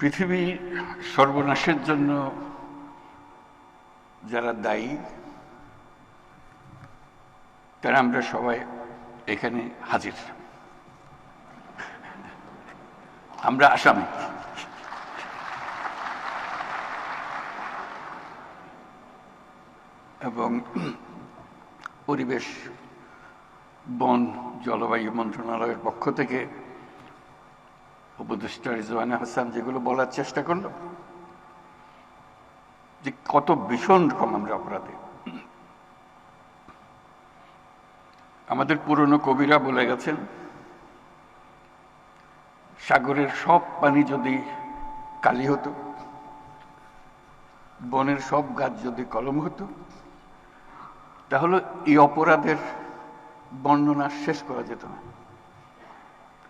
পৃথিবী সর্বনাশের জন্য যারা দায়ী, তারা আমরা সবাই এখানে হাজির। আমরা আসামি। এবং পরিবেশ, বন, জলবায়ু মন্ত্রণালয়ের পক্ষ থেকে উপদেষ্টা রিজওয়ানা হাসান যেগুলো বলার চেষ্টা করল, যে কত ভীষণ রকম আমরা অপরাধী। আমাদের পুরনো কবিরা বলে গেছেন, সাগরের সব পানি যদি কালি হতো, বনের সব গাছ যদি কলম হতো, তাহলে এই অপরাধের বর্ণনা শেষ করা যেত না।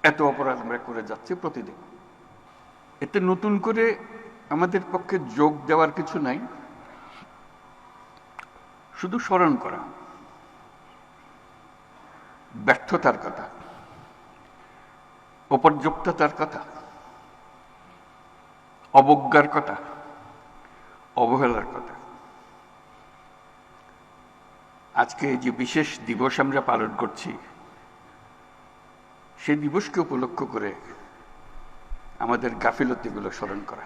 এত অপরাধ আমরা করে যাচ্ছি প্রতিদিন। এতে নতুন করে আমাদের পক্ষে যোগ দেওয়ার কিছু নাই। শুধু স্মরণ করা। ব্যর্থতার কথা। অপর্যাপ্ততার কথা। অবজ্ঞার কথা। অবহেলার কথা। আজকে যে বিশেষ দিবস আমরা পালন করছি সেই দিবসকে উপলক্ষ করে আমাদের গাফিলতিগুলো স্মরণ করা।